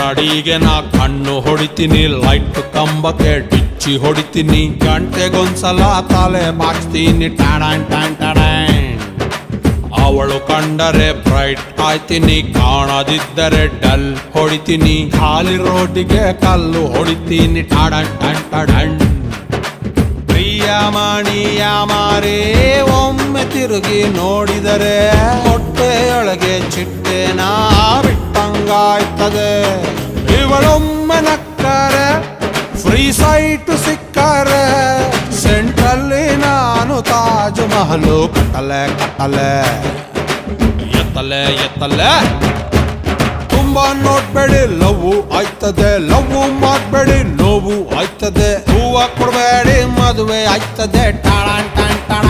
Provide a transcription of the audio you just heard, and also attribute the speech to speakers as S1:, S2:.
S1: ಕನ್ನಡಿಗೆ ನಾ ಕಣ್ಣು ಹೊಡಿತೀನಿ ಲೈಟ್ ಕಂಬಕ್ಕೆ ಡಿಚ್ಚಿ ಹೊಡಿತೀನಿ. ಗಂಟೆಗೊಂದ್ಸಲ ತಲೆ ಬಾಚ್ತೀನಿ ಟಾಡಾನ್ ಟಾನ್ ಟಾಡಾನ್ ಅವಳು ಕಂಡರೆ ಬ್ರೈಟ್ ಆಯ್ತೀನಿ, ಕಾಣದಿದ್ದರೆ ಡಲ್ ಹೊಡಿತೀನಿ. ಖಾಲಿ ರೋಡಿಗೆ ಕಲ್ಲು ಹೊಡಿತೀನಿ ಟಾಡನ್ ಟನ್ ಪ್ರಿಯ ಮಣಿಯ ಮಾರೇ, ಒಮ್ಮೆ ತಿರುಗಿ ನೋಡಿದರೆ ಹೊಟ್ಟೆಯೊಳಗೆ ಚಿಟ್ಟೆನ ಬಿಟ್ಟಂಗಾಯ್ತದೆ ಇವಳೊಮ್ಮೆ ನಕ್ಕರೆ ಫ್ರೀ ಸೈಟ್ ಸಿಕ್ಕರೆ. ಸೆಂಟ್ರಲ್ಲಿ ನಾನು ತಾಜ್ ಮಹಲು ಕಟ್ಟಲೆ ಕಟ್ಟಲೆ. ಎತ್ತಲೆ ಎತ್ತಲೆ. ತುಂಬಾ ನೋಡ್ಬೇಡಿ ಲವ್ ಆಯ್ತದೆ. ಲವ್ ಮಾಡ್ಬೇಡಿ ನೋವು ಆಯ್ತದೆ. ಹೂವ ಕೊಡ್ಬೇಡಿ, ಮದುವೆ ಆಯ್ತದೆ. ಟಾಳಾನ್, ಟಾಣ್ ಟಾಳ